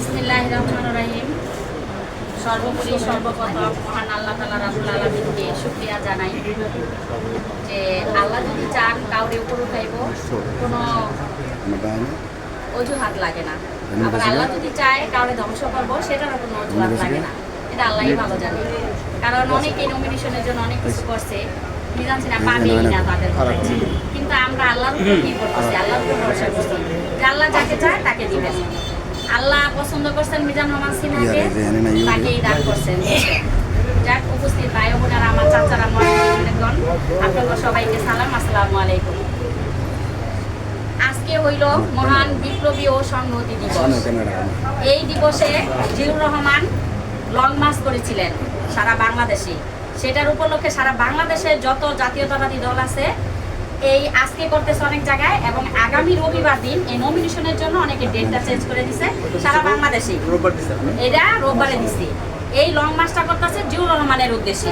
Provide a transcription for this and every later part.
বিসমিল্লাহ রহমান রহিম সর্বোপরি সর্বপ্রথম মহান আল্লাহ তালা রাবুল আলমিনকে শুক্রিয়া জানাই যে আল্লাহ যদি চান কাউরে উপর উঠাইব, কোনো অজুহাত লাগে না। আবার আল্লাহ যদি চায় কাউরে ধ্বংস করব, সেটারও কোনো অজুহাত লাগে না। এটা আল্লাহই ভালো জানে। কারণ অনেকে নমিনেশনের জন্য অনেক কিছু করছে। কিন্তু আমরা আল্লাহর উপর কি করতেছি? আল্লাহর আল্লাহ যাকে চায় তাকে দিবেন। আল্লাহ পছন্দ করছেন মিজান রহমান সিনহাকে তাকেই দান করছেন। যাক উপস্থিত ভাই বোনেরা আমার চাচারা আপনাদের সবাইকে সালাম আসসালামু আলাইকুম। আজকে হইল মহান বিপ্লবী ও সংহতি দিবস। এই দিবসে জিউর রহমান লং মার্চ করেছিলেন সারা বাংলাদেশে। সেটার উপলক্ষে সারা বাংলাদেশের যত জাতীয়তাবাদী দল আছে এই আজকে করতেছে অনেক জায়গায় এবং আগামী রবিবার দিন এই নমিনেশনের জন্য অনেকে ডেটটা চেঞ্জ করে দিছে সারা বাংলাদেশে। এটা রোববারে দিছে। এই লং মার্চটা করতেছে জিউর রহমানের উদ্দেশ্যে।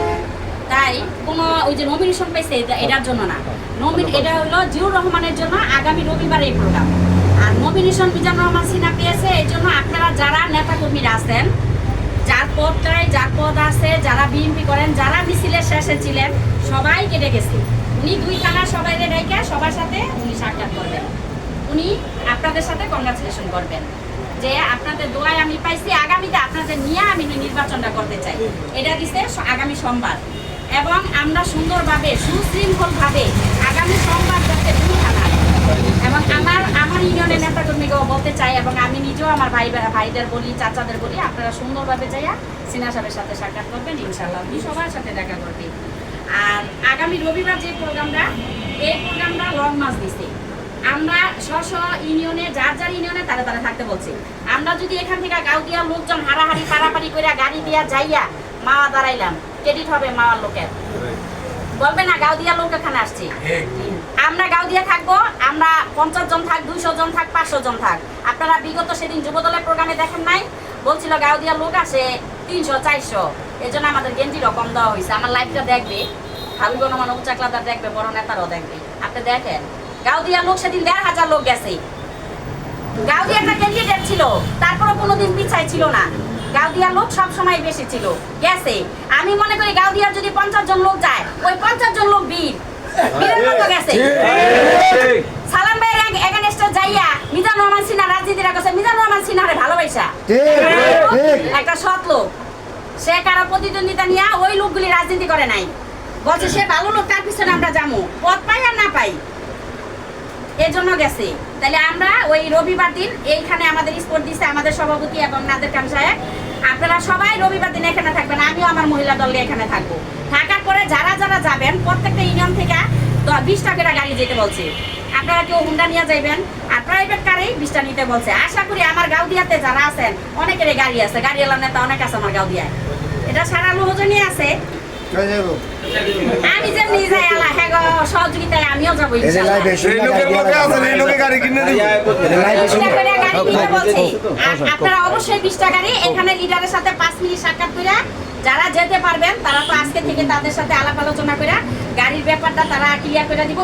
তাই কোনো ওই যে নমিনেশন পাইছে এটার জন্য না। নমিন এটা হলো জিউর রহমানের জন্য আগামী রবিবার এই প্রোগ্রাম আর নমিনেশন মিজান রহমান সিনহা পেয়েছে এই জন্য আপনারা যারা নেতাকর্মীরা আছেন যার পদটায় যার পদ আছে যারা বিএনপি করেন যারা মিছিলের শেষে ছিলেন সবাইকে ডেকেছে। উনি দুই থানার সবাই ডেকে সবার সাথে উনি সাক্ষাৎ করবেন। উনি আপনাদের সাথে কংগ্রাচুলেশন করবেন যে আপনাদের দোয়ায় আমি পাইছি, আগামীতে আপনাদের নিয়ে আমি নির্বাচনটা করতে চাই। এটা দিছে আগামী সোমবার। এবং আমরা সুন্দরভাবে, সুশৃঙ্খলভাবে আগামী সোমবার যাতে দুই থানায় এবং আমার আমার ইউনিয়নের নেতাকর্মীকেও বলতে চাই এবং আমি নিজেও আমার ভাই ভাইদের বলি চাচাদের বলি আপনারা সুন্দরভাবে যাইয়া সিনা সাহেবের সাথে সাক্ষাৎ করবেন ইনশাল্লাহ উনি সবার সাথে দেখা করবেন আর আগামী রবিবার যে প্রোগ্রামটা এই প্রোগ্রামটা লং মাস দিছে। আমরা স্ব স্ব ইউনিয়নে যার যার ইউনিয়নে তারা তারা থাকতে বলছি। আমরা যদি এখান থেকে গাউদিয়া লোকজন হারাহারি পারাপারি করে গাড়ি দিয়া যাইয়া মাওয়া দাঁড়াইলাম ক্রেডিট হবে মাওয়ার লোকের। বলবে না গাউদিয়া লোক এখানে আসছে। আমরা গাউদিয়া থাকব আমরা পঞ্চাশ জন থাক, দুইশো জন থাক, পাঁচশো জন থাক। আপনারা বিগত সেদিন যুবদলের প্রোগ্রামে দেখেন নাই? বলছিল গাউদিয়া লোক আসে তিনশো, চারশো। এই জন্য আমাদের গেঞ্জি রকম দেওয়া হয়েছে আমার লাইফটা দেখবে হাবিব রহমান উচাকলাদার দেখবে, বড় নেতারাও দেখবে। আপনি দেখেন গাউদিয়া লোক সেদিন দেড় হাজার লোক গেছে। গাউদি একটা ক্যান্ডিডেট ছিল তারপরে কোনোদিন পিছাই ছিল না। গাউদিয়ার লোক সব সময় বেশি ছিল। গেছে। আমি মনে করি গাউদিয়ার যদি পঞ্চাশ জন লোক যায়, ওই পঞ্চাশ জন লোক বীর। বীরের মতো গেছে সালাম ভাইয়ের এগেনস্টে যাইয়া মিজান রহমান সিনহা রাজনীতিরা কাছে মিজান রহমান একটা সৎ লোক। সে কারও প্রতিদ্বন্দ্বিতা নিয়ে ওই লোকগুলি রাজনীতি করে নাই। বলছে সে ভালো লোক তার পিছনে আমরা যাব। পদ পাই আর না পাই। এই জন্য গেছে। তাহলে আমরা ওই রবিবার দিন এইখানে আমাদের স্পোর্ট দিছে আমাদের সভাপতি এবং নাদের খান সাহেব। আপনারা সবাই রবিবার দিন এখানে থাকবেন আমিও আমার মহিলা দলে এখানে থাকব। থাকার পরে যারা যারা যাবেন প্রত্যেকটা ইউনিয়ন থেকে বিশটা করে গাড়ি যেতে বলছে। আপনারা কেউ হুন্ডা নিয়ে যাইবেন আর প্রাইভেট বিশটা নিতে বলছে। আশা করি আমার গাউদিয়াতে যারা আছেন অনেকেরই গাড়ি আছে। গাড়ি এলার নেতা অনেক আছে আমার গাউদিয়ায়। এটা সারা লোহজনই আছে। আমি হ্যাঁ সহযোগিতায় আমিও যাব আপনারা অবশ্যই বিশটা গাড়ি এখানে লিডারের সাথে পাঁচ মিনিট সাক্ষাৎ করে যারা যেতে পারবেন তারা তো আজকে থেকে তাদের সাথে আলাপ আলোচনা করে গাড়ির ব্যাপারটা তারা ক্লিয়ার করে দিব